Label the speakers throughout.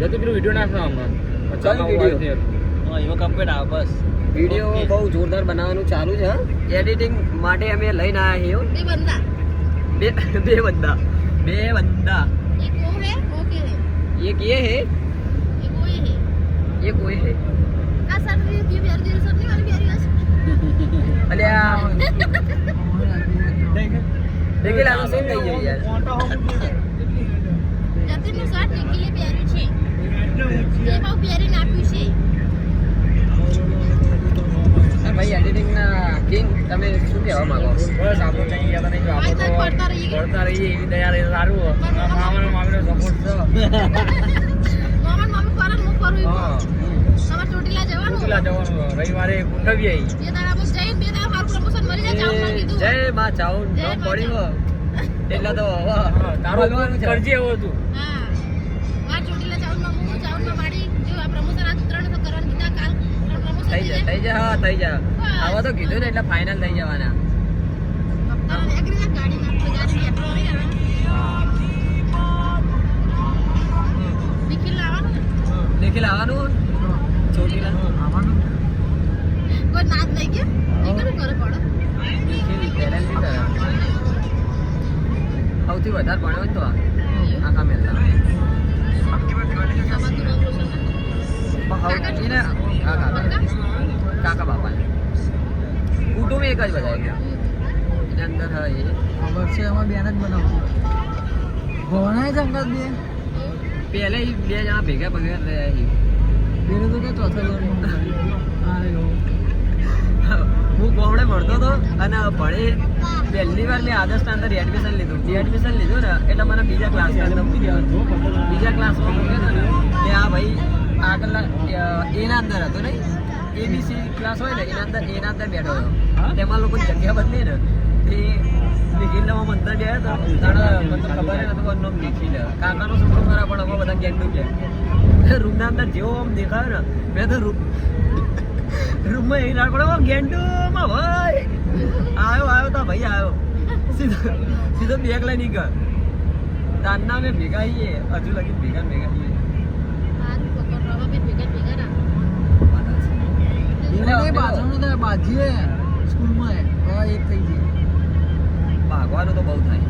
Speaker 1: જતું પેલું વિડીયો નાખવા આમાં
Speaker 2: કયું video?
Speaker 3: હા એમાં કમ્પ્લીટ આવે બસ
Speaker 2: વિડીયો
Speaker 3: Okay.
Speaker 2: બહુ જોરદાર બનાવવાનું ચાલુ છે એડિટિંગ માટે અમે લઈને આવ્યા
Speaker 4: બે બંદા
Speaker 2: છીએ બે બે બંદા બે બંદા
Speaker 4: એક वो है वो के है
Speaker 2: એક ये है
Speaker 4: एक वो ये है
Speaker 2: એક वो है
Speaker 4: का सर ये ये प्यारी तेरी सर नहीं वाली प्यारी आज
Speaker 2: અલ્યા દેખી લાલો શું થઈ ગયું યાર
Speaker 1: બસ આપણે નહીં યાદ નહીં આપણે
Speaker 4: પડતા રહીએ.
Speaker 1: તો પડતા રહીએ એવી દયા રહી સારું મામાનો મામીનો સપોર્ટ છે.
Speaker 4: મામા મામી પર હું કરું
Speaker 1: હા.
Speaker 4: તમારે ચોટીલા જવાનું?
Speaker 1: ચોટીલા જવાનું રવિવારે ગુંડવી આવી
Speaker 4: બે દાડા બસ જઈ બે દાડા મારું પ્રમોશન મળી જાય ચાવું કીધું.
Speaker 2: જય માં ચાઉન.
Speaker 4: જય
Speaker 2: નામ પડી હો એટલે તો
Speaker 1: હા, તારું
Speaker 2: બોલવાનું છે.
Speaker 1: કરજે એવું હતું
Speaker 4: હા. માર ચોટીલા ચાઉનમાં હું ચાઉનમાં માડી જો આ પ્રમોશન આજ ત્રણ કરવાનું કીધા કાલ
Speaker 2: થઈ જાય થઈ જાય હા થઈ જાય. આવા તો કીધું ને એટલે ફાઇનલ થઈ જવાના.
Speaker 4: નિખિલ લાવવાનું? ને
Speaker 2: દેખી લાવવાનું?
Speaker 4: કોઈ નાદ લઈ ગયા નીકળું ઘરે પડો.
Speaker 2: સૌથી વધારે ભણ્યો તો આ. હા કાકા બાપા કુટુંબ એક જ બધા એની અંદર હોય
Speaker 3: વર્ષે અમે બેન જ બનાવું ભણાય જંગલ બે?
Speaker 2: પહેલે એ બે જણા ભેગા ભેગા રહ્યા છે.
Speaker 3: પેલું તો કે ચોથા ધોરણ
Speaker 2: હું ગામડે ભણતો હતો અને ભણે પહેલી વાર મેં આદર્શ અંદર એડમિશન લીધું. જે એડમિશન લીધું ને એટલે મને બીજા ક્લાસની અંદર મૂકી દેવાનું. બીજા ક્લાસમાં મૂક્યો હતો ને તે આ ભાઈ આગળના અ, એના અંદર હતો નહીં. એબીસી ક્લાસ હોય ને એના અંદર એના અંદર બેઠો હતો. તેમાં લોકો જગ્યા બદલી ને તે નિખિલના મંત્ર ગયા તો તાણે ખબર ય નતું નામ નિખિલ હે. કાકાનો છોકરો ખરા પણ હવે બધા ગેંડું કે રૂમના અંદર જેવો આમ દેખાયો ને મેં તો રૂમ રૂમમાં એ રાખડો ગેંડુમાં ભાઈ. આવ્યો આવ્યો તા ભાઈ આવ્યો સીધો સીધો બેગ લઈ નીકળ. તારના મેં ભેગા હજુ લગી ભેગા ભેગા
Speaker 4: ના
Speaker 3: બાજી સ્કૂલમાં એક થઈ ગઈ
Speaker 2: ભાગવાનું તો બહુ થાય.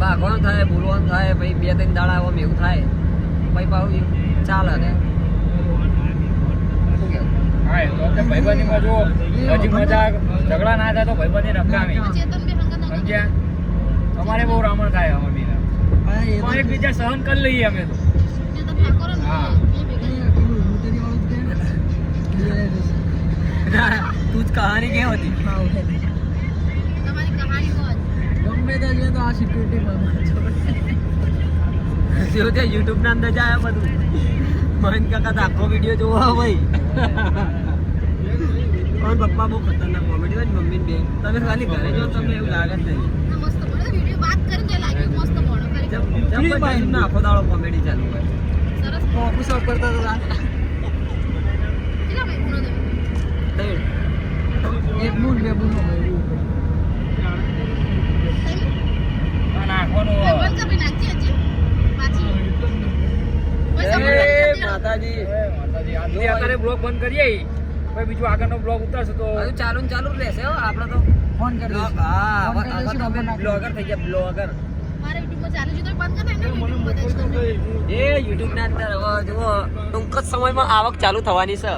Speaker 2: ભાગવાનું થાય બોલવાનું થાય પછી બે ત્રણ દાડા આવા એવું થાય. પછી પાછું ચાલે ને.
Speaker 1: તો અત્યારે ભાઈબંધીમાં જો હજી મજા ઝઘડા ના થાય તો ભાઈબંધી
Speaker 4: ના
Speaker 1: સમજ્યા? અમારે બહુ રામણ થાય અમે એકબીજા સહન કરી લઈએ અમે તો. હા.
Speaker 2: તું જ કહાની કેમ હતી?
Speaker 3: ગમે જઈએ તો આ સિક્યુરિટી
Speaker 2: જેવું તે યુટ્યુબ ના અંદર જાય બધું. મહેન કાકા તો આખો વીડિયો જોવો ભાઈ પણ પપ્પા બહુ ખતરનાક કોમેડી હોય ને મમ્મી બે. તમે ખાલી ઘરે જો તમને એવું લાગે જ નહીં.
Speaker 4: તે
Speaker 2: આખો દાડો કોમેડી ચાલુ હોય.
Speaker 4: સરસ.
Speaker 3: ઓફિસ કરતા હતા એક મૂળ બે મૂળ
Speaker 1: આ નાખવાનું
Speaker 4: કોઈ બંધ કરી નાખજે હજી પાછી પૈસા
Speaker 2: એ
Speaker 4: મળે
Speaker 2: માતાજી
Speaker 1: એ માતાજી અત્યારે બ્લોગ બંધ કરીએ પછી બીજું આગળનો બ્લોગ ઉતારશે તો
Speaker 2: હજુ ચાલુ ચાલુ રહેશે હો આપણે તો
Speaker 3: ફોન કરી
Speaker 2: હા બ્લોગર થઈ ગયા બ્લોગર એ યુટ્યુબ ના અંદર હવે જુઓ ટૂંક જ સમયમાં આવક ચાલુ થવાની છે.